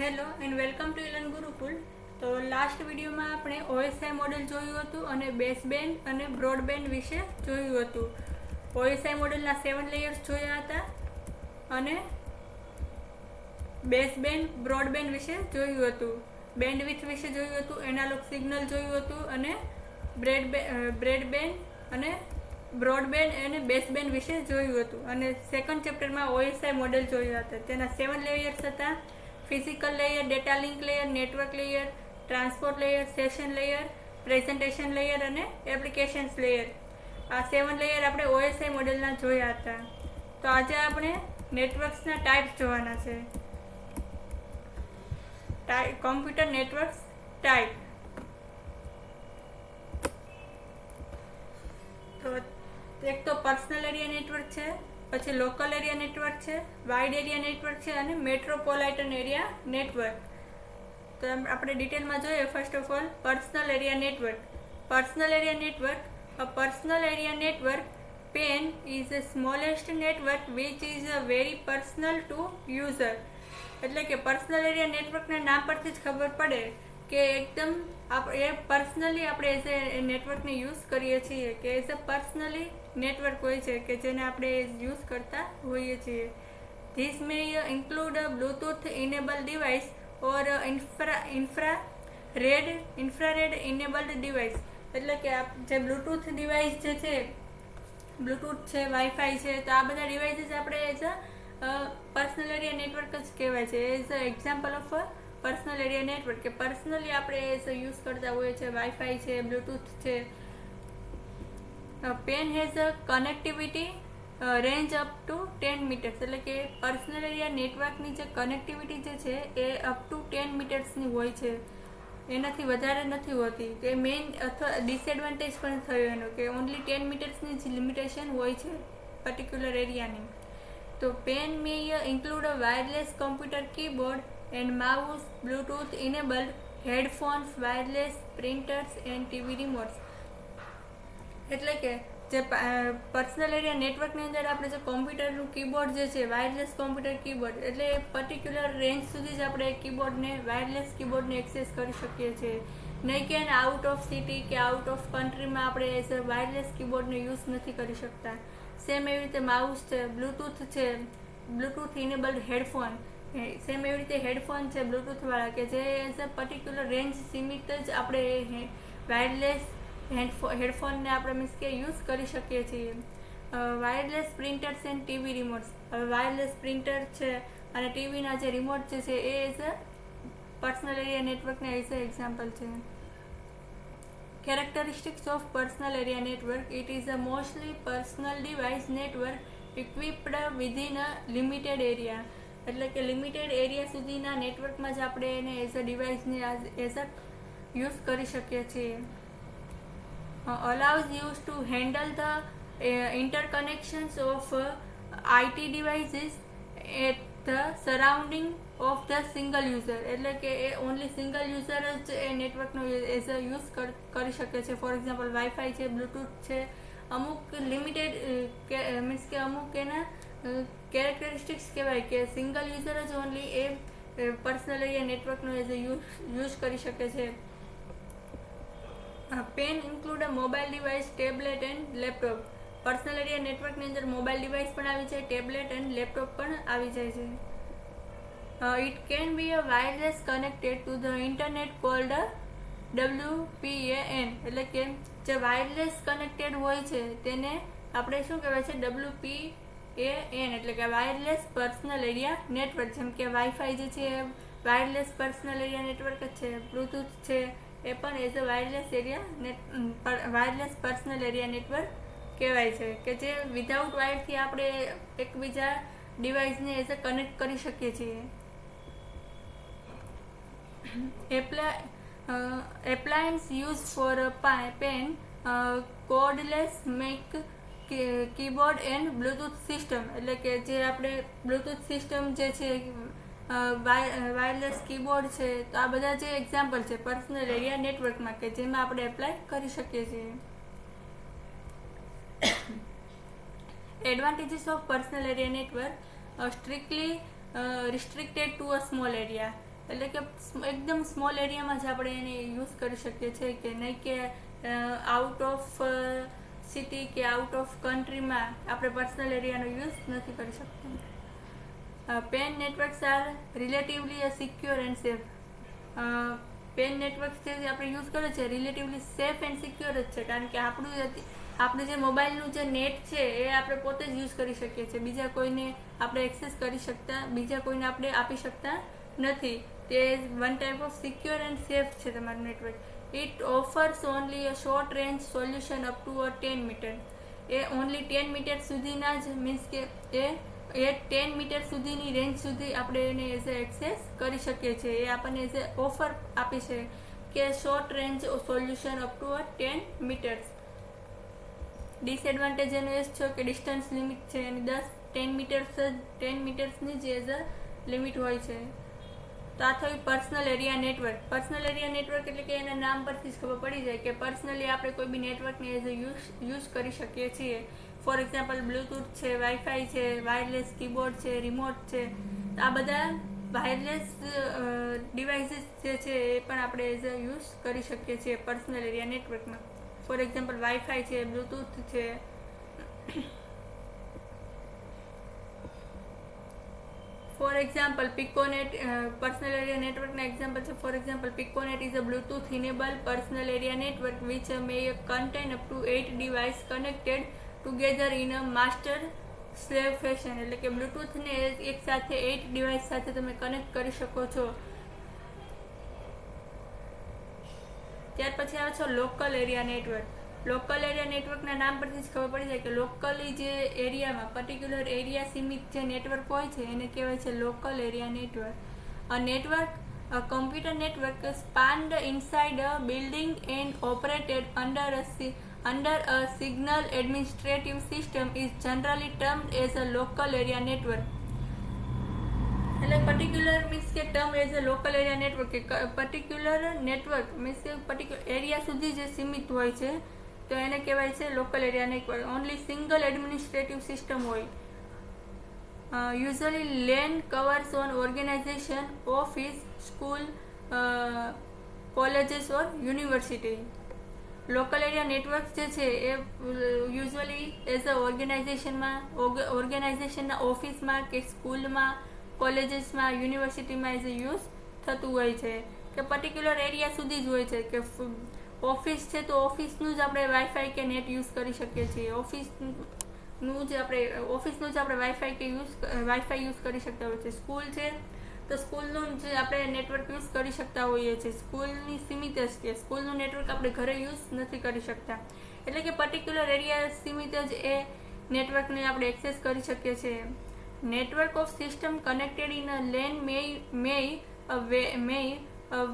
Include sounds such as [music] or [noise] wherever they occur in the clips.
Hello and welcome to Ilan Gurukul. તો last વિડીયોમાં આપણે ઓએસઆઈ મોડેલ જોયું હતું અને બેસબેન્ડ અને બ્રોડબેન્ડ વિશે જોયું હતું. ઓએસઆઈ મોડેલના સેવન લેયર્સ જોયા હતા અને બેસબેન્ડ, બ્રોડબેન્ડ વિશે જોયું હતું. બેન્ડવિથ વિશે જોયું હતું એનાલોગ સિગ્નલ જોયું હતું અને બ્રેડ બ્રેડબેન્ડ અને બ્રોડબેન્ડ અને બેસબેન્ડ વિશે જોયું હતું. અને સેકન્ડ ચેપ્ટરમાં ઓએસઆઈ મોડેલ જોયું હતા. તેના સેવન લેયર્સ હતા. Physical layer, data link layer, network layer, transport layer, session layer, presentation layer અને એપ્લિકેશન્સ લેયર. આ સેવન લેયર આપણે ઓએસઆઈ મોડેલના જોયા હતા. તો આજે આપણે નેટવર્ક્સના ટાઈપ્સ જોવાના છે. Computer networks type. તો એક તો પર્સનલ એરિયા નેટવર્ક છે. પછી લોકલ એરિયા નેટવર્ક છે વાઇડ એરિયા નેટવર્ક છે અને મેટ્રોપોલાઇટન એરિયા નેટવર્ક તો આપણે ડિટેલમાં જોઈએ first of all personal area network personal area network a personal area network PAN is a smallest network which is a very personal to user એટલે કે personal area નેટવર્કના નામ પરથી જ ખબર પડે કે એકદમ એ પર્સનલી આપણે એઝ એ નેટવર્કને યુઝ કરીએ છીએ, કે એઝ અ પર્સનલી નેટવર્ક હોય છે કે જેને આપણે યુઝ કરતા હોઈએ છીએ. This may include Bluetooth enable device or infra infra red infrared enabled device એટલે કે જે બ્લૂટૂથ ડિવાઇસ જે છે બ્લૂટૂથ છે વાઈફાઈ છે, તો આ બધા ડિવાઇસીસ આપણે as a personal area network જ કહેવાય છે. As a example of personal area network કે પર્સનલી આપણે એઝ યુઝ કરતા હોઈએ છીએ વાઈફાઈ છે બ્લૂટૂથ છે. PAN has a connectivity range up to ten metres એટલે કે પર્સનલ એરિયા નેટવર્કની જે કનેક્ટિવિટી જે છે, એ અપ ટુ ટેન મીટર્સની હોય છે. એનાથી વધારે નથી હોતી. કે મેઇન અથવા ડિસએડવાન્ટેજ પણ થયો એનો, કે ઓનલી ટેન મીટર્સની જ લિમિટેશન હોય છે પર્ટિક્યુલર એરિયાની તો PAN may include a wireless computer keyboard and mouse Bluetooth enabled headphones wireless printers and TV remotes એટલે કે જે પર્સનલ એરિયા નેટવર્કની અંદર આપણે જે કોમ્પ્યુટરનું કીબોર્ડ જે છે વાયરલેસ કોમ્પ્યુટર કીબોર્ડ એટલે પર્ટિક્યુલર રેન્જ સુધી જ આપણે કીબોર્ડને વાયરલેસ કીબોર્ડને એક્સેસ કરી શકીએ છીએ. નહીં કે આઉટ ઓફ સિટી કે આઉટ ઓફ કન્ટ્રીમાં આપણે એઝ અ વાયરલેસ કીબોર્ડનો યુઝ નથી કરી શકતા. સેમ એવી રીતે માઉસ છે બ્લૂટૂથ છે બ્લૂટૂથ ઇનેબલ્ડ હેડફોન સેમ એવી રીતે હેડફોન છે બ્લૂટૂથવાળા કે જે એઝ અ પર્ટિક્યુલર રેન્જ સીમિત જ આપણે વાયરલેસ હેડફોનને આપણે મીન્સ કે યુઝ કરી શકીએ છીએ. Wireless printers and TV remotes. હવે વાયરલેસ પ્રિન્ટર છે અને ટીવીના જે રિમોટ જે છે એ એઝ અ પર્સનલ એરિયા નેટવર્કના એઝ અ એક્ઝામ્પલ છે. characteristics of personal area network it is a mostly personal device network equipped within a limited area એટલે કે લિમિટેડ એરિયા સુધીના નેટવર્કમાં જ આપણે એને એઝ અ ડિવાઇસને એઝ અ યુઝ કરી શકીએ છીએ. Allows use to handle the interconnections of IT devices at the surrounding of the single user એટલે કે એ ઓનલી સિંગલ યુઝર જ એ નેટવર્કનો એઝ અ યુઝ કરી શકે છે. ફોર એક્ઝામ્પલ વાઈફાઈ છે બ્લૂટૂથ છે. અમુક લિમિટેડ મીન્સ કે અમુક એના કેરેક્ટરિસ્ટિક્સ કહેવાય કે સિંગલ યુઝર જ ઓનલી એ પર્સનલી એ નેટવર્કનો એઝ અ યુઝ યુઝ કરી શકે છે. PAN include mobile device tablet and laptop personal area નેટવર્કની અંદર મોબાઈલ ડિવાઇસ પણ આવી જાય ટેબ્લેટ એન્ડ લેપટોપ પણ આવી જાય છે. It can be a wireless connected to the internet called W એટલે કે જે વાયરલેસ કનેક્ટેડ હોય છે, તેને આપણે શું કહેવાય છે? ડબલ્યુ પી એટલે કે વાયરલેસ પર્સનલ એરિયા નેટવર્ક જેમ કે વાઈફાઈ જે છે વાયરલેસ પર્સનલ એરિયા નેટવર્ક જ છે બ્લૂટૂથ છે એ પણ as a wireless area net wireless personal area network કહેવાય છે, કે જે વિધાઉટ વાયરથી આપણે એકબીજા ડિવાઇસને એઝ અ કનેક્ટ કરી શકીએ છીએ. Apply appliance use for PAN cordless mac keyboard and Bluetooth system એટલે કે જે આપણે બ્લૂટૂથ સિસ્ટમ જે છે વાયરલેસ કીબોર્ડ છે, તો આ બધા જે એક્ઝામ્પલ છે પર્સનલ એરિયા નેટવર્કમાં કે જેમાં આપણે એપ્લાય કરી શકીએ છીએ. Advantages of personal area network strictly restricted to a small area એટલે કે એકદમ સ્મોલ એરિયામાં જ આપણે એને યુઝ કરી શકીએ છીએ કે નહીં કે આઉટ ઓફ સિટી કે આઉટ ઓફ કન્ટ્રીમાં આપણે પર્સનલ એરિયાનો યુઝ નથી કરી શકતા. PAN networks are relatively secure and safe PAN networks જે આપણે યુઝ કરે છે રિલેટિવલી સેફ એન્ડ સિક્યોર જ છે, કારણ કે આપણું આપણું જે મોબાઈલનું જે નેટ છે, એ આપણે પોતે જ યુઝ કરી શકીએ છીએ. બીજા કોઈને આપણે એક્સેસ કરી શકતા બીજા કોઈને આપણે આપી શકતા નથી. તે one type of secure and safe છે તમારું network it offers only a short range solution up to a ten meter A only ten metre સુધીના જ મીન્સ કે એ એ ટેન મીટર સુધીની રેન્જ સુધી આપણે એને એઝ એ એક્સેસ કરી શકીએ છીએ. એ આપણને એઝ એ ઓફર આપી છે કે short range solution up to a ten meters disadvantage એનો એ છે કે ડિસ્ટન્સ લિમિટ છે એની દસ ટેન મીટર્સ ટેન મીટર્સની જ એઝ અ લિમિટ હોય છે. તો આ થયું personal area network personal area network એટલે કે એના નામ પરથી જ ખબર પડી જાય કે પર્સનલી આપણે કોઈ બી નેટવર્કને એઝ અ યુઝ યુઝ કરી શકીએ છીએ. ફોર એક્ઝામ્પલ, બ્લૂટૂથ છે, વાઈફાઈ છે, વાયરલેસ કીબોર્ડ છે, રિમોટ છે. આ બધા વાયરલેસ ડિવાઇસીસ જે છે એ પણ આપણે એઝ અ યુઝ કરી શકીએ છીએ પર્સનલ એરિયા નેટવર્કમાં. ફોર એક્ઝામ્પલ, વાઈફાઈ છે, બ્લૂટૂથ છે. For example, piconet personal area નેટવર્કના એક્ઝામ્પલ છે. For example, piconet is a Bluetooth enable personal area network which may contain up to eight device connected together in a master slave fashion એટલે કે બ્લૂટૂથને એક સાથે at device સાથે તમે connect કરી શકો છો. ત્યાર પછી આવે છે local area network local area નેટવર્કના નામ પરથી જ ખબર પડી જાય કે લોકલી જે એરિયામાં પર્ટિક્યુલર એરિયા સીમિત જે નેટવર્ક હોય છે, એને કહેવાય છે local area network a network a computer network spanned inside a building and operated under a under a signal administrative system is generally termed as a local area network. એટલે particular means કે term as a local area network કે particular network means કે particular area સુધી જે સીમિત હોય છે, તો એને કહેવાય છે local area network only single administrative system હોય. Usually LAN covers one organisation office school colleges or university local area network જે છે, એ યુઝ્યુઅલી એઝ અ ઓર્ગેનાઇઝેશનમાં ઓર્ગેનાઇઝેશનના ઓફિસમાં કે સ્કૂલમાં કોલેજીસમાં યુનિવર્સિટીમાં એઝ યુઝ થતું હોય છે. કે પર્ટિક્યુલર એરિયા સુધી જ હોય છે કે ઓફિસ છે તો ઓફિસનું જ આપણે વાઈફાઈ કે નેટ યુઝ કરી શકીએ છીએ. ઓફિસનું જ આપણે ઓફિસનું જ આપણે વાઈફાઈ કે યુઝ વાઈફાઈ યુઝ કરી શકતા હોય છે. સ્કૂલ છે તો સ્કૂલનું જ આપણે નેટવર્ક યુઝ કરી શકતા હોઈએ છીએ. સ્કૂલની સીમિત જ છે સ્કૂલનું નેટવર્ક આપણે ઘરે યુઝ નથી કરી શકતા. એટલે કે પર્ટિક્યુલર એરિયા સીમિત જ એ નેટવર્કને આપણે એક્સેસ કરી શકીએ છીએ. Network of system connected in a LAN may may may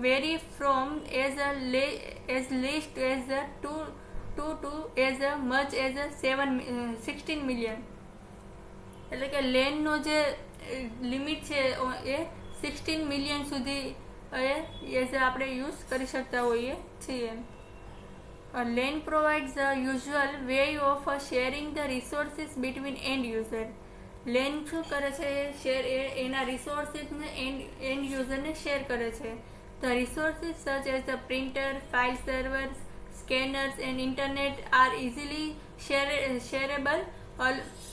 vary from as a as least as a to to to as a much as a seven sixteen million એટલે કે લેનનો જે લિમિટ છે, એ sixteen million સુધી as આપણે use કરી શકતા હોઈએ છીએ. LAN provides a usual way of sharing the resources between end user LAN શું કરે છે? શેર એ, એના રિસોર્સિસને એન્ડ એન્ડ યુઝરને શેર કરે છે. The resources such as the printer file servers scanners and internet are easily share shareable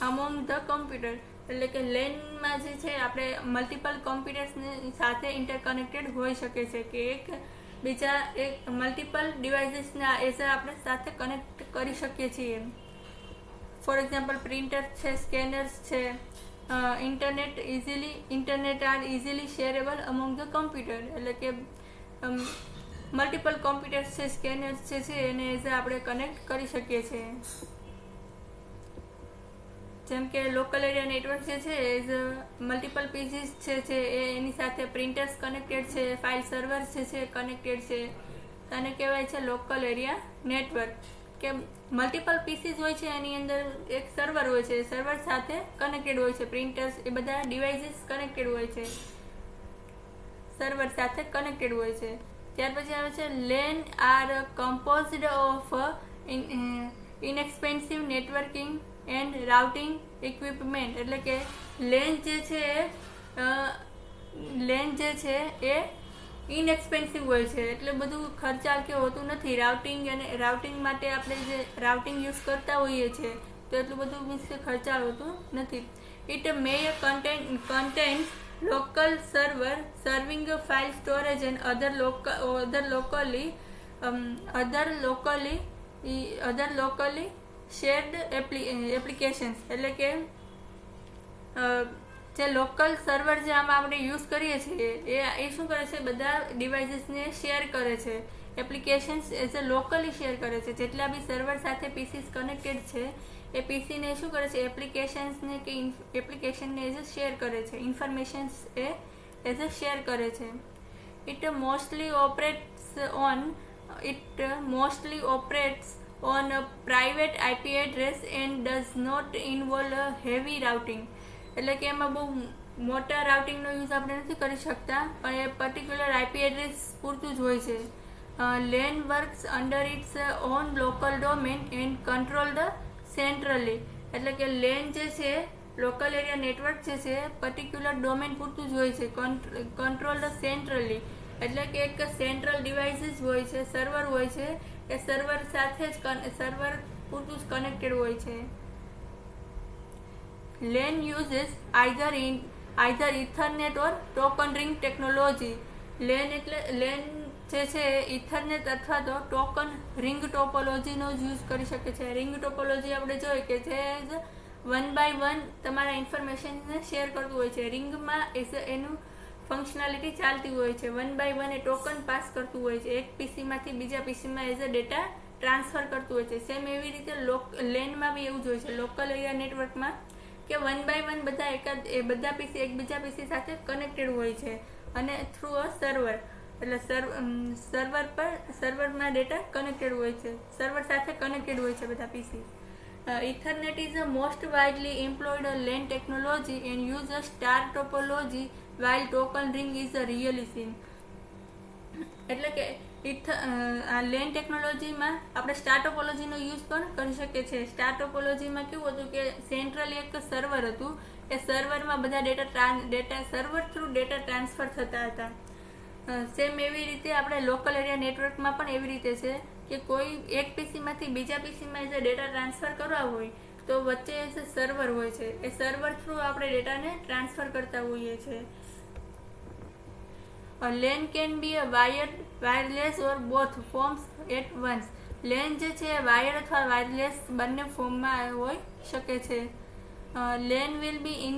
among the computer એટલે કે લેનમાં જે છે, આપણે મલ્ટિપલ કોમ્પ્યુટર્સની સાથે ઇન્ટરકનેક્ટેડ હોઈ શકે છે કે એક બીજા એક મલ્ટિપલ ડિવાઇસીસના એઝ આપણે સાથે કનેક્ટ કરી શકીએ છીએ. ફોર એક્ઝામ્પલ પ્રિન્ટર છે સ્કેનર્સ છે internet easily internet are easily shareable among the computer એટલે કે મલ્ટિપલ કોમ્પ્યુટર્સ છે સ્કેનર્સ છે એને એઝ આપણે કનેક્ટ કરી શકીએ છીએ. જેમ કે લોકલ એરિયા નેટવર્ક જે છે એઝ મલ્ટિપલ પીસીસ છે જે એની સાથે પ્રિન્ટર્સ કનેક્ટેડ છે ફાઇલ સર્વર્સ જે છે કનેક્ટેડ છે. અને કહેવાય છે લોકલ એરિયા નેટવર્ક કે મલ્ટિપલ પીસીસ હોય છે, એની અંદર એક સર્વર હોય છે સર્વર સાથે કનેક્ટેડ હોય છે પ્રિન્ટર્સ એ બધા ડિવાઇસીસ કનેક્ટેડ હોય છે. સર્વર સાથે કનેક્ટેડ હોય છે. ત્યાર પછી આવે છે LAN are composed of inexpensive networking and routing equipment એટલે કે લેન્સ જે છે એ લેન્સ જે છે એ ઇનએક્સપેન્સિવ હોય છે. એટલે બધું ખર્ચાળ કે હોતું નથી. રાઉટિંગ અને રાઉટિંગ માટે આપણે જે રાઉટિંગ યુઝ કરતા હોઈએ છીએ તો એટલું બધું મીન્સ કે ખર્ચાળ હોતું નથી. It may content content local server serving file storage and other local other locally other locally other locally e- applications applications. એટલે કે જે લોકલ સર્વર જે આમાં આપણે યુઝ કરીએ છીએ, એ એ શું કરે છે? બધા ડિવાઇસીસને શેર કરે છે. Applications as a locally share કરે છે. જેટલા બી સર્વર સાથે પીસીસ કનેક્ટેડ છે, એ પીસીને શું કરે છે? એપ્લિકેશન્સને કે એપ્લિકેશનને એઝ અ શેર કરે છે. ઇન્ફોર્મેશન્સ એ એઝ અ શેર કરે છે. It mostly operates on it mostly operates on a private IP address and does not involve a heavy routing. એટલે કે એમાં બહુ મોટા રાઉટિંગનો યુઝ આપણે નથી કરી શકતા, પણ એ પર્ટિક્યુલર આઈપી એડ્રેસ પૂરતું જ હોય છે. LAN works under its own local domain and control the centrally એટલે કે લેન જે છે લોકલ એરિયા નેટવર્ક જે છે પર્ટિક્યુલર ડોમેન પૂરતું જ હોય છે કંટ્રોલ ધ સેન્ટ્રલી એટલે કે એક સેન્ટ્રલ ડિવાઇસીસ હોય છે સર્વર હોય છે એ સર્વર સાથે જ સર્વર પૂરતું જ કનેક્ટેડ હોય છે. LAN uses either in either Ethernet or token ring technology LAN એટલે લેન જે છે ઇથરનેટ અથવા તો ટોકન રિંગ ટોપોલોજીનો જ યુઝ કરી શકે છે. રિંગ ટોપોલોજી આપણે જોઈએ કે જે વન બાય વન તમારા ઇન્ફોર્મેશનને શેર કરતું હોય છે. રિંગમાં એઝ એનું ફંક્શનાલિટી ચાલતી હોય છે. વન બાય વન એ ટોકન પાસ કરતું હોય છે. એક પીસીમાંથી બીજા પીસીમાં એઝ અ ડેટા ટ્રાન્સફર કરતું હોય છે. સેમ એવી રીતે લોક લેનમાં બી એવું જ હોય છે. લોકલ એરિયા નેટવર્કમાં કે વન બાય વન બધા એકાદ, એ બધા પીસી એકબીજા પીસી સાથે કનેક્ટેડ હોય છે. અને થ્રુ અ સર્વર એટલે સર્વર પર સર્વરમાં ડેટા કનેક્ટેડ હોય છે. સર્વર સાથે કનેક્ટેડ હોય છે બધા PC Ethernet is a most widely employed LAN technology and use a star topology while token ring is a really એટલે કે ઇથ આ લેન ટેકનોલોજીમાં આપણે સ્ટાર્ટોપોલોજીનો યુઝ પણ કરી શકીએ છીએ. સ્ટાર્ટોપોલોજીમાં કેવું હતું કે સેન્ટ્રલ એક સર્વર હતું. એ સર્વરમાં બધા data data server through data transfer થતા હતા. સેમ એવી રીતે આપણે લોકલ એરિયા નેટવર્કમાં પણ એવી રીતે છે કે કોઈ એક પીસીમાંથી બીજા પીસીમાં જે ડેટા ટ્રાન્સફર કરવા હોય, તો વચ્ચે સર્વર હોય છે, એ સર્વર થ્રુ આપણે ડેટાને ટ્રાન્સફર કરતા હોઈએ છીએ. A LAN can be a wired, wireless or both forms at once. LAN જે છે વાયર અથવા વાયરલેસ બંને ફોર્મમાં હોઈ શકે છે. LAN will be in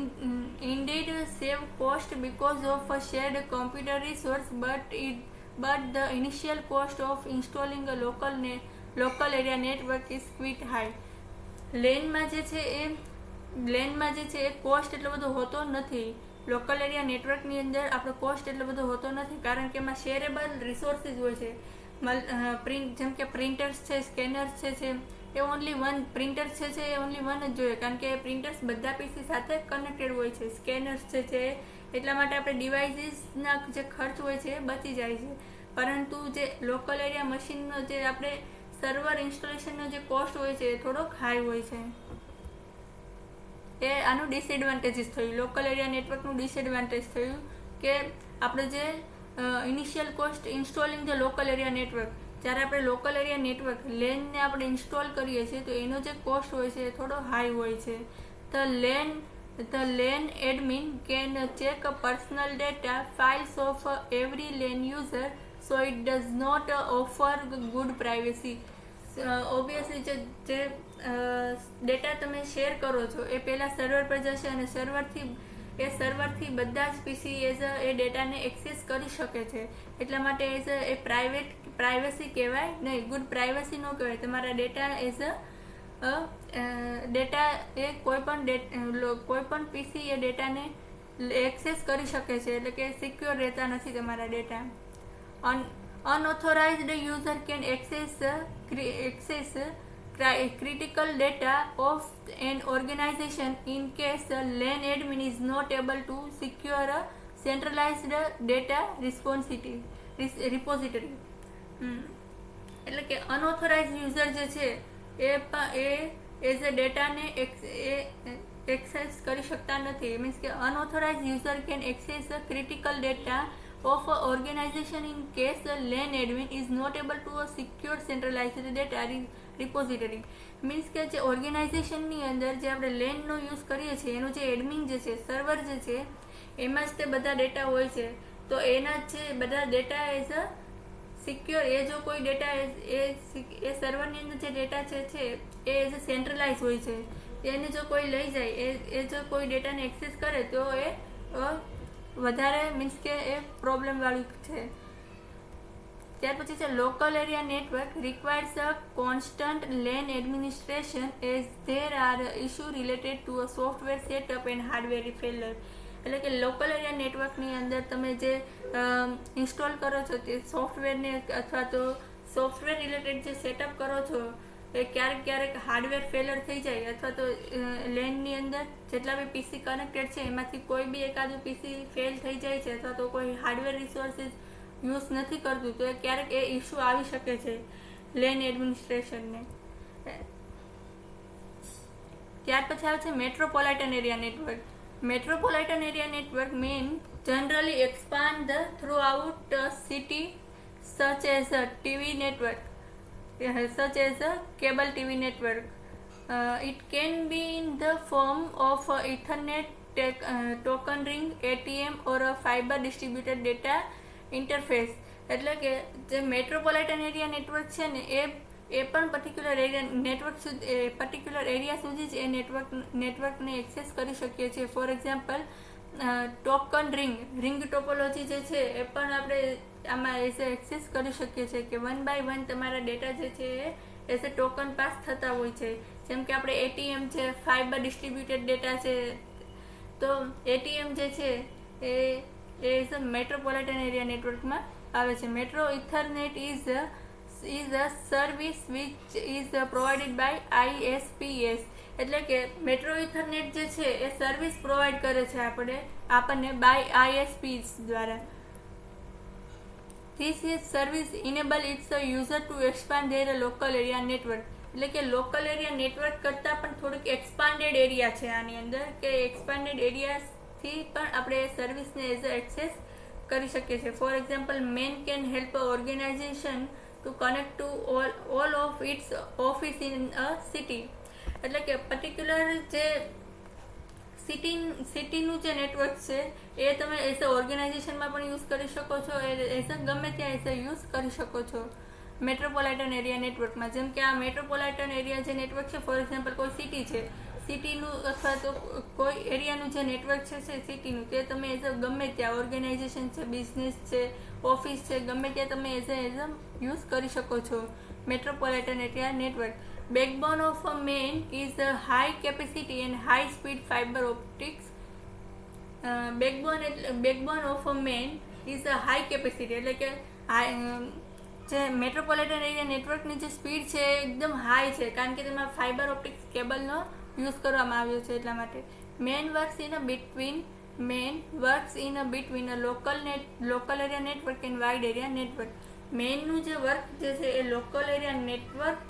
indeed save cost because of a shared computer resource but it but the initial cost of installing a local ને local area network is quite high લેનમાં જે છે એ લેનમાં જે છે એ કોસ્ટ એટલો બધો હોતો નથી. લોકલ એરિયા નેટવર્કની અંદર આપણો કોસ્ટ એટલો બધો હોતો નથી, કારણ કે એમાં શેરેબલ રિસોર્સિસ હોય છે. પ્રિન્ટ જેમ કે પ્રિન્ટર્સ છે સ્કેનર્સ છે છે, એ ઓનલી વન પ્રિન્ટર્સ છે છે, એ ઓનલી વન જ જોઈએ. કારણ કે પ્રિન્ટર્સ બધા પીસી સાથે કનેક્ટેડ હોય છે. સ્કેનર્સ છે છે, એટલા માટે આપણે ડિવાઇસીસના જે ખર્ચ હોય છે એ બચી જાય છે. પરંતુ જે લોકલ એરિયા મશીનનો જે આપણે સર્વર ઇન્સ્ટોલેશનનો જે કોસ્ટ હોય છે એ થોડોક હાઈ હોય છે. એ આનું ડિસએડવાન્ટેજીસ થયું લોકલ એરિયા નેટવર્કનું ડિસએડવાન્ટેજ થયું કે આપણે જે initial cost installing the local area network જ્યારે આપણે લોકલ એરિયા નેટવર્ક લેનને આપણે ઇન્સ્ટોલ કરીએ છીએ, તો એનો જે કોસ્ટ હોય છે એ થોડો હાઈ હોય છે. The LAN the LAN admin can check personal data files of every LAN user so it does not offer good privacy obviously જે ડેટા તમે શેર કરો છો, એ પહેલાં સર્વર પર જશે અને સર્વરથી એ સર્વરથી બધા જ પીસી એઝ અ એ ડેટાને એક્સેસ કરી શકે છે. એટલા માટે એઝ અ એ પ્રાઇવેટ પ્રાઇવસી કહેવાય, નહીં ગુડ પ્રાઇવસી ન કહેવાય. તમારા ડેટા એઝ અ ડેટા એ કોઈ પણ કોઈ પણ પીસી એ ડેટાને એક્સેસ કરી શકે છે, એટલે કે સિક્યોર રહેતા નથી તમારા ડેટા. અન, unauthorized user can access access critical data of an organization in case a LAN admin is not able to secure a centralized data repository repository એટલે કે અનઓથોરાઇઝ યુઝર જે છે એ એ એઝ અ ડેટાને એ એક્સેસ કરી શકતા નથી મીન્સ કે unauthorize user can access critical data of organization in case LAN admin is not able to secure centralized data repository means કે જે ઓર્ગેનાઇઝેશનની અંદર જે આપણે લેનનો યુઝ કરીએ છીએ, એનું જે એડમિન જે છે સર્વર જે છે, એમાં જ તે બધા ડેટા હોય છે. તો એના જે બધા ડેટા એઝ અ સિક્યોર એ જો કોઈ ડેટા એ એ સર્વરની અંદર જે ડેટા છે એ એઝ અ સેન્ટ્રલાઇઝ હોય છે. એને જો કોઈ લઈ જાય, એ એ જો કોઈ ડેટાને એક્સેસ કરે, તો એ વધારે મીન્સ કે એ પ્રોબ્લેમવાળું છે. ત્યાર પછી છે local area network requires a constant LAN administration as there are issue related to a software setup and hardware failure એટલે કે લોકલ એરિયા નેટવર્કની અંદર તમે જે ઇન્સ્ટોલ કરો છો તે સોફ્ટવેરને અથવા તો સોફ્ટવેર રિલેટેડ જે સેટઅપ કરો છો, એ ક્યારેક ક્યારેક હાર્ડવેર ફેલર થઈ જાય અથવા તો લેનની અંદર જેટલા બી પીસી કનેક્ટેડ છે, એમાંથી કોઈ બી એકાદું પીસી ફેલ થઈ જાય છે અથવા તો કોઈ હાર્ડવેર રિસોર્સિસ યુઝ નથી કરતું તો ક્યારેક એ ઇસ્યુ આવી શકે છે લેન એડમિનિસ્ટ્રેશનને. ત્યાર પછી આવે છે metropolitan area network. Metropolitan area network MAN generally expand the throughout city such as a TV network such as a cable TV network Uh, it can be in the form of a Ethernet tech, uh, token ring, ATM or a interface. એટલે કે જે metropolitan area network છે ને, એ એ પણ particular area network સુધી particular area સુધી જ એ નેટવર્ક નેટવર્કને એક્સેસ કરી શકીએ છીએ. For example token ring ring topology જે છે, એ પણ આપણે આમાં એઝ એક્સેસ કરી શકીએ છીએ કે વન બાય વન તમારા ડેટા જે છે એ એઝ એ ટોકન પાસ થતા હોય છે. જેમ કે આપણે એટીએમ છે ફાઇબર ડિસ્ટ્રીબ્યુટેડ ડેટા છે. તો એટીએમ જે છે, એ એઝ અ મેટ્રોપોલિટન એરિયા નેટવર્કમાં આવે છે. Metro Ethernet is is a service which is provided by ISPs એટલે કે મેટ્રો ઇથરનેટ જે છે, એ સર્વિસ પ્રોવાઈડ કરે છે આપણે, આપણને બાય આઈએસપીસ દ્વારા. This is service enable its user to expand their local area network એટલે કે લોકલ એરિયા નેટવર્ક કરતાં પણ થોડુંક એક્સપાન્ડેડ એરિયા છે આની અંદર. કે એક્સપાન્ડેડ એરિયાથી પણ આપણે સર્વિસને એઝ અ એક્સેસ કરી શકીએ છીએ. For example MAN can help a organisation to connect to all all of its office in a city એટલે કે પર્ટિક્યુલર જે સિટી સિટીનું જે નેટવર્ક છે, એ તમે એઝ અ ઓર્ગેનાઇઝેશનમાં પણ યુઝ કરી શકો છો. એઝ અ ગમે ત્યાં એઝ અ યુઝ કરી શકો છો. મેટ્રોપોલિટન એરિયા નેટવર્કમાં જેમ કે આ મેટ્રોપોલિટન એરિયા જે નેટવર્ક છે ફોર એક્ઝામ્પલ કોઈ સિટી છે સિટીનું અથવા તો કોઈ એરિયાનું જે નેટવર્ક છે સિટીનું, તે તમે એઝ અ ગમે ત્યાં ઓર્ગેનાઇઝેશન છે, બિઝનેસ છે, ઓફિસ છે, ગમે ત્યાં તમે as a as a use કરી શકો છો, metropolitan area network. Backbone of a MAN is a high capacity and high speed fiber optics backbone એટલે backbone of a MAN is a high capacity એટલે કે હાઈ જે metropolitan area નેટવર્કની જે speed છે એકદમ હાઈ છે, કારણ કે તેમાં ફાઇબર ઓપ્ટિક્સ કેબલનો યુઝ કરવામાં આવ્યો છે એટલા માટે. MAN works in a between, MAN works in a between a local net, local area network and wide area network. મેનનું જે વર્ક જે છે એ local area network,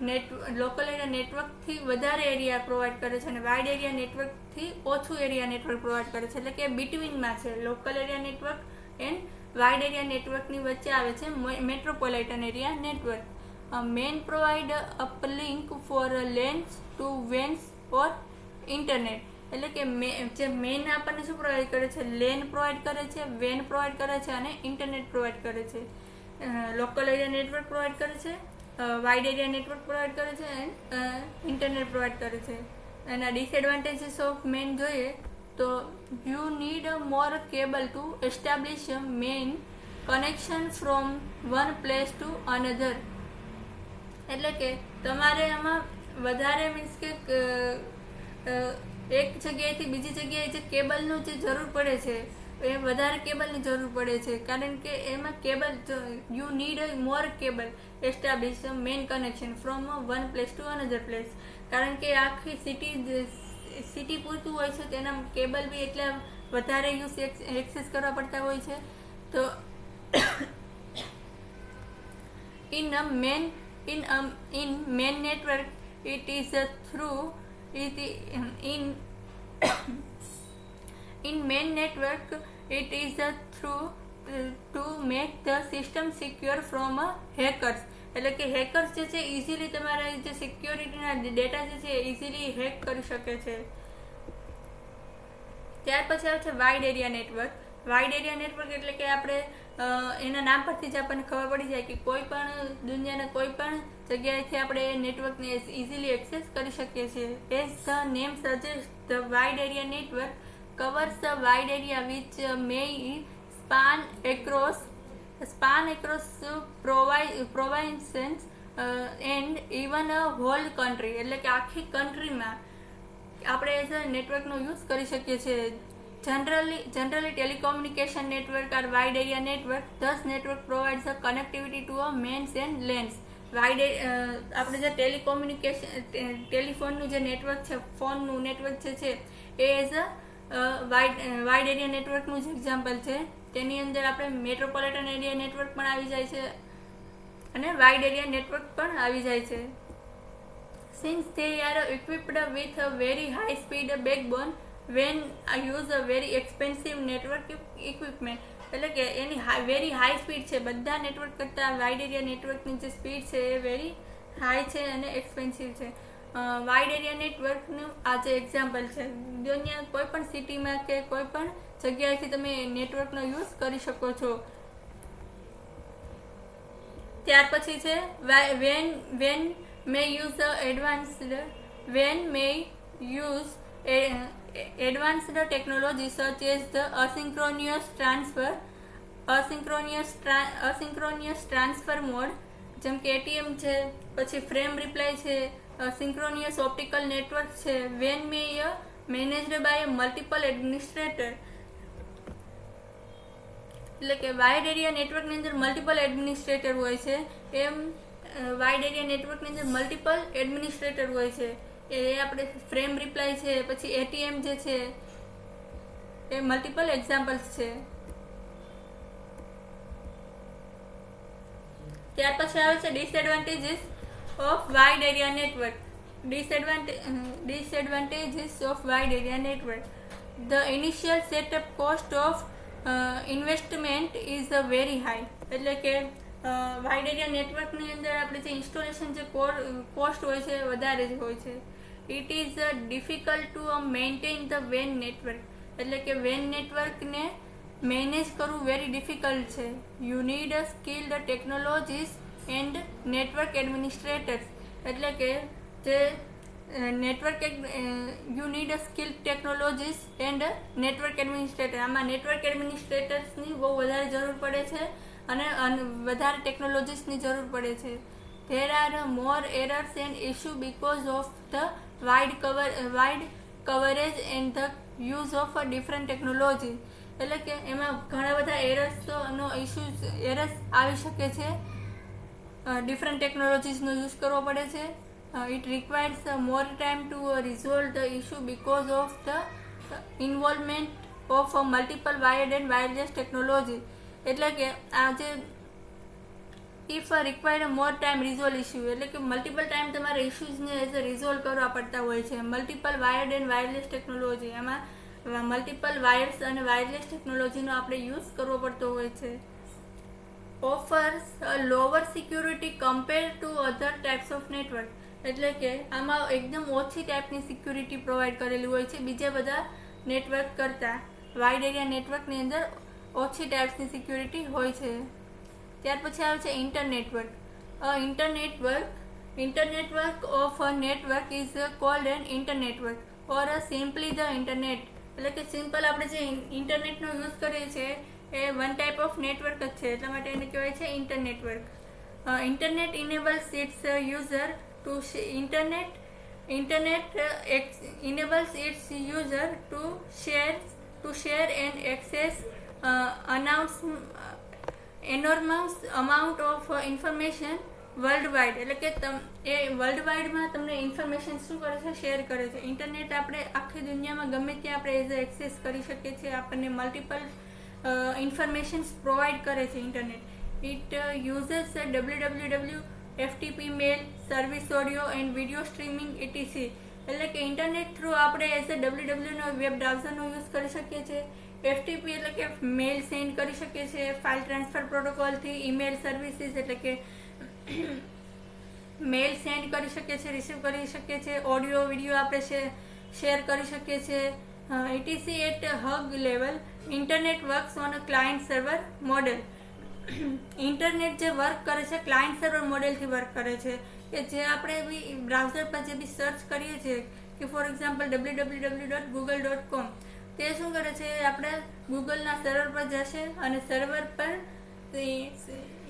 net, local area નેટવર્કથી વધારે એરિયા પ્રોવાઈડ કરે છે અને વાઇડ એરિયા નેટવર્કથી ઓછું area network provide કરે છે. એટલે કે બિટવીનમાં છે. Local area network and wide area નેટવર્કની વચ્ચે આવે છે metropolitan area network. MAN provide uplink for LANs to WANs for internet એટલે કે જે મેન આપણને શું પ્રોવાઈડ કરે છે? લેન પ્રોવાઈડ કરે છે વેન પ્રોવાઈડ કરે છે અને ઇન્ટરનેટ પ્રોવાઈડ કરે છે. લોકલ એરિયા નેટવર્ક પ્રોવાઈડ કરે છે વાઇડ એરિયા નેટવર્ક પ્રોવાઈડ કરે છે એન્ડ ઇન્ટરનેટ પ્રોવાઈડ કરે છે. એના ડિસએડવાન્ટેજીસ ઓફ મેન જોઈએ તો you need more cable to establish MAN connection from one place to another એટલે કે તમારે આમાં વધારે મીન્સ કે એક જગ્યાએથી બીજી જગ્યાએ જે કેબલનું જે જરૂર પડે છે, એ વધારે કેબલની જરૂર પડે છે. કારણ કે એમાં cable you need more cable establish main connection from one place to another place કારણ કે આખી સિટી સિટી પૂરતું હોય છે, તેના કેબલ બી એટલા વધારે યુઝ એક્સેસ કરવા પડતા હોય છે. તો in a MAN in in MAN network it is uh, through it in in main network it is the [coughs] through uh, to make the system secure from uh, hackers. એટલે કે hackers જે છે easily તમારા જે સિક્યોરિટીના data જે છે easily hack કરી શકે છે. ત્યાર પછી આવે છે wide area network wide area network એટલે કે આપણે એના નામ પરથી જ આપણને ખબર પડી જાય કે કોઈ પણ દુનિયાના કોઈ પણ જગ્યાએથી આપણે નેટવર્કને ઇઝીલી એક્સેસ કરી શકીએ છીએ. As the name suggest the wide area network covers a wide area which may span across uh, and provinces uh, and even a whole country. એટલે કે આખી કન્ટ્રીમાં આપણે એઝ અ નેટવર્કનો યુઝ કરી શકીએ છીએ. Generally generally telecommunication network are wide area network thus network provides a connectivity to a MANs and LANs wide આપણે જે ટેલિકોમ્યુનિકેશન ટેલિફોનનું જે નેટવર્ક છે ફોનનું નેટવર્ક જે છે, એ as a wide wide area નેટવર્કનું જ એક્ઝામ્પલ છે. તેની અંદર આપણે મેટ્રોપોલિટન એરિયા નેટવર્ક પણ આવી જાય છે અને વાઇડ એરિયા નેટવર્ક પણ આવી જાય છે. Since they are equipped with a very high speed backbone when આ use a very expensive network equipment એટલે કે એની વેરી હાઈ સ્પીડ છે. બધા નેટવર્ક કરતાં વાઇડ એરિયા નેટવર્કની જે સ્પીડ છે એ વેરી હાઈ છે અને એક્સપેન્સિવ છે. વાઇડ એરિયા નેટવર્કનું આ જે એક્ઝામ્પલ છે, દુનિયા કોઈ પણ સિટીમાં કે કોઈ પણ જગ્યાએથી તમે નેટવર્કનો યુઝ કરી શકો છો. ત્યાર પછી છે when when may use advanced when may use advanced technology such as the asynchronous transfer asynchronous asynchronous transfer mode જેમ કે એટીએમ છે, પછી ફ્રેમ રિપ્લાય છે સિંક્રોનિયસ ઓપ્ટિકલ નેટવર્ક છે when may managed by multiple administrator એટલે કે wide area નેટવર્કની અંદર મલ્ટિપલ એડમિનિસ્ટ્રેટર હોય છે. એમ વાઇડ એરિયા નેટવર્કની અંદર મલ્ટિપલ એડમિનિસ્ટ્રેટર હોય છે. એ આપણે ફ્રેમ રિપ્લાય છે, પછી એટીએમ જે છે, એ મલ્ટિપલ એક્ઝામ્પલ્સ છે. ત્યાર પછી આવે છે disadvantages of wide area network disadvantages of wide area network the initial setup cost of investment is a very high એટલે કે વાઇડ એરિયા નેટવર્કની અંદર આપણે જે ઇન્સ્ટોલેશન જે કોસ્ટ હોય છે, વધારે જ હોય છે. It is difficult to maintain the van network એટલે કે વેન નેટવર્કને મેનેજ કરવું વેરી ડિફિકલ્ટ છે. You need a skilled technologies and network administrators એટલે કે જે network you need a skill technologies and network administrator આમાં નેટવર્ક એડમિનિસ્ટ્રેટર્સની બહુ વધારે જરૂર પડે છે અને વધારે ટેકનોલોજીસની જરૂર પડે છે. There are more errors and issue because of the wide cover wide coverage and the use of a different technology એટલે કે એમાં ઘણા બધા એરર્સનો ઇશ્યુઝ એરર્સ આવી શકે છે. ડિફરન્ટ ટેકનોલોજીસનો યુઝ કરવો પડે છે. It requires more time to resolve the issue because of the involvement of multiple wired and wireless technology એટલે કે આ જે if require more time resolve issue એટલે કે મલ્ટિપલ ટાઈમ તમારે ઇસ્યુઝને એઝ અ રિઝોલ્વ કરવા પડતા હોય છે. Multiple wired and wireless technology એમાં મલ્ટિપલ વાયર્સ અને વાયરલેસ ટેકનોલોજીનો આપણે યુઝ કરવો પડતો હોય છે. Offers lower security compare to other types of network એટલે કે આમાં એકદમ ઓછી ટાઈપની સિક્યુરિટી પ્રોવાઈડ કરેલી હોય છે બીજા બધા નેટવર્ક કરતાં. વાઇડ એરિયા નેટવર્કની અંદર ઓછી ટાઈપ્સની સિક્યુરિટી હોય છે. ત્યાર પછી આવે છે internetwork a internetwork internetwork of a network is called an internetwork or a simply the internet એટલે કે સિમ્પલ આપણે જે ઇન્ટરનેટનો યુઝ કરીએ છીએ, એ વન ટાઈપ ઓફ નેટવર્ક જ છે. એટલા માટે એને કહેવાય છે internetwork internet enables its user to internet internet enables its user to share to share and access announce enormous amount of information world wide એટલે કે તમ, એ વર્લ્ડ વાઇડમાં તમને ઇન્ફોર્મેશન શું કરે છે? શેર કરે છે. ઇન્ટરનેટ આપણે આખી દુનિયામાં ગમે ત્યાં આપણે એઝ એક્સેસ કરી શકીએ છીએ. આપણને મલ્ટિપલ ઇન્ફોર્મેશન્સ પ્રોવાઈડ કરે છે internet it uses W W W FTP mail service audio and video streaming ETC એટલે કે ઇન્ટરનેટ થ્રુ આપણે એઝ એ ડબલ્યુ ડબલ્યુનો વેબ બ્રાઉઝરનો યુઝ કરી શકીએ છીએ. એફટીપી એટલે કે મેલ સેન્ડ કરી શકીએ છીએ ફાઇલ ટ્રાન્સફર પ્રોટોકોલથી, ઈમેલ સર્વિસીસ એટલે કે મેલ સેન્ડ કરી શકીએ છીએ રિસીવ કરી શકીએ છીએ ઓડિયો, વીડિયો આપણે શેર કરી શકીએ છીએ ETC at high level internet works on client server model internet જે વર્ક કરે છે ક્લાયન્ટ સર્વર મોડેલથી વર્ક કરે છે. કે જે આપણે બી બ્રાઉઝર પર જે બી સર્ચ કરીએ છીએ, કે for example W W W dot Google dot com તે શું કરે છે? આપણે ગૂગલના સર્વર પર જશે અને સર્વર પર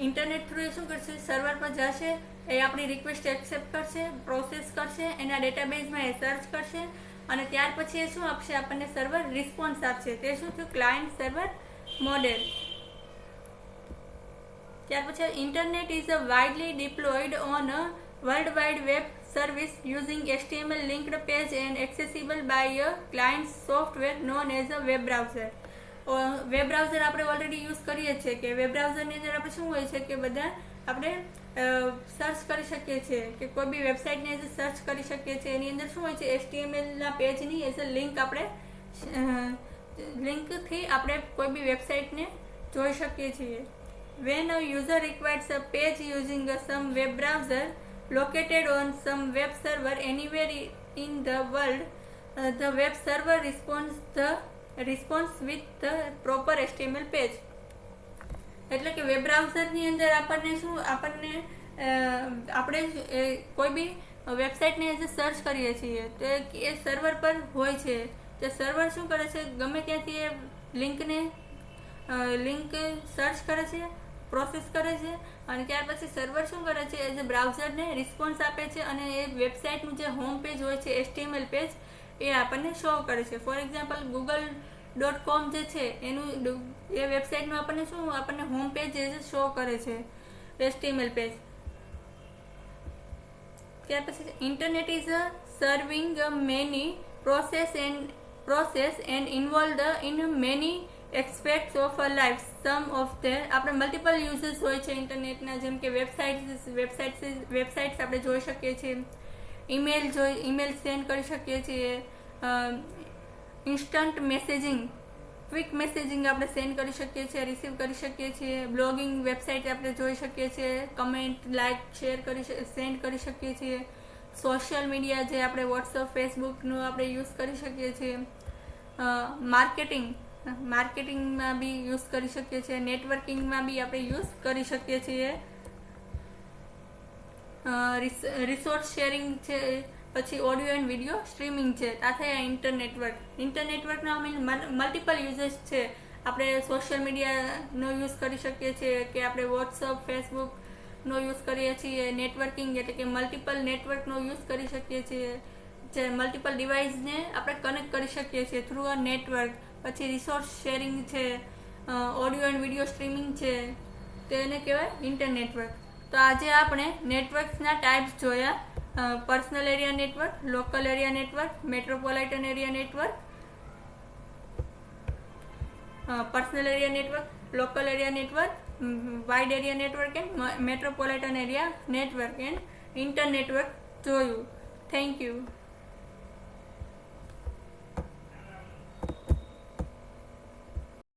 ઇન્ટરનેટ થ્રુ એ શું કરશે? સર્વર પર જશે, એ આપણી રિક્વેસ્ટ એક્સેપ્ટ કરશે પ્રોસેસ કરશે, એના ડેટાબેઝમાં એ સર્ચ કરશે અને ત્યાર પછી એ શું આપશે? આપણને સર્વર રિસ્પોન્સ આપશે. તે શું થયું? ક્લાયન્ટ સર્વર મોડેલ ત્યાર પછી internet is a widely deployed on a world wide web service using HTML linked page and accessible by a client software known as a web browser. Web browser આપણે already use કરીએ છીએ કે web બ્રાઉઝરની અંદર આપણે શું હોય છે કે બધા આપણે સર્ચ કરી શકીએ છીએ કે કોઈ બી વેબસાઇટને એઝ સર્ચ કરી શકીએ છીએ. એની અંદર શું હોય છે? એચટીએમએલના પેજની એઝ અ લિંક આપણે લિંકથી આપણે કોઈ બી વેબસાઇટને જોઈ શકીએ છીએ. When a user requires a page using a some web browser located on some web server anywhere in the world uh, the web server responds the response with the proper html page એટલે કે web બ્રાઉઝરની અંદર આપણને શું આપણને આપણે કોઈ બી વેબસાઇટને as search કરીએ છીએ તો એ સર્વર પર હોય છે તો સર્વર શું કરે છે ગમે ત્યાંથી એ લિંકને લિંક સર્ચ કરે છે પ્રોસેસ કરે છે અને ત્યાર પછી સર્વર શું કરે છે? એઝ અ બ્રાઉઝરને રિસ્પોન્સ આપે છે અને એ વેબસાઇટનું જે હોમ પેજ હોય છે એચટીએમએલ પેજ એ આપણને શો કરે છે. ફોર એક્ઝામ્પલ ગૂગલ ડોટ કોમ જે છે, એનું એ વેબસાઇટનું આપણને શું? આપણને હોમ પેજ એઝ શો કરે છે એચટીએમએલ પેજ ત્યાર પછી internet is a serving many process and process and involve in many expects of a life some of their આપણે મલ્ટિપલ યુઝર્સ હોય છે ઇન્ટરનેટના જેમ કે વેબસાઇટ્સ વેબસાઇટ્સ વેબસાઇટ્સ આપણે જોઈ શકીએ છીએ. ઈમેલ જોઈ ઈમેલ સેન્ડ કરી શકીએ છીએ. ઇન્સ્ટન્ટ મેસેજિંગ ક્વિક મેસેજિંગ આપણે સેન્ડ કરી શકીએ છીએ રિસીવ કરી શકીએ છીએ. બ્લોગિંગ વેબસાઇટ આપણે જોઈ શકીએ છીએ. કમેન્ટ લાઇક શેર કરી સેન્ડ કરી શકીએ છીએ. સોશિયલ મીડિયા જે આપણે વોટ્સઅપ ફેસબુકનું આપણે યુઝ કરી શકીએ છીએ. માર્કેટિંગ માર્કેટિંગમાં બી યુઝ કરી શકીએ છીએ, નેટવર્કિંગમાં બી આપણે યુઝ કરી શકીએ છીએ. રિસોર્સ શેરિંગ છે, પછી ઓડિયો એન્ડ વીડિયો સ્ટ્રીમિંગ છે, આ થયા ઇન્ટરનેટવર્ક. ઇન્ટરનેટવર્કના અમે મલ્ટિપલ યુઝર્સ છે. આપણે સોશિયલ મીડિયાનો યુઝ કરી શકીએ છીએ કે આપણે વોટ્સઅપ, ફેસબુકનો યુઝ કરીએ છીએ, નેટવર્કિંગ એટલે કે મલ્ટિપલ નેટવર્કનો યુઝ કરી શકીએ છીએ. જે મલ્ટિપલ ડિવાઇસને આપણે કનેક્ટ કરી શકીએ છીએ થ્રુ અ નેટવર્ક. પછી રિસોર્સ શેરિંગ છે ઓડિયો એન્ડ વીડિયો સ્ટ્રીમિંગ છે તેને કહેવાય ઇન્ટરનેટવર્ક તો આજે આપણે નેટવર્ક્સના ટાઈપ્સ જોયા. Personal area network local area network metropolitan area network personal area network local area network wide area network and metropolitan area network and internetwork જોયું. Thank you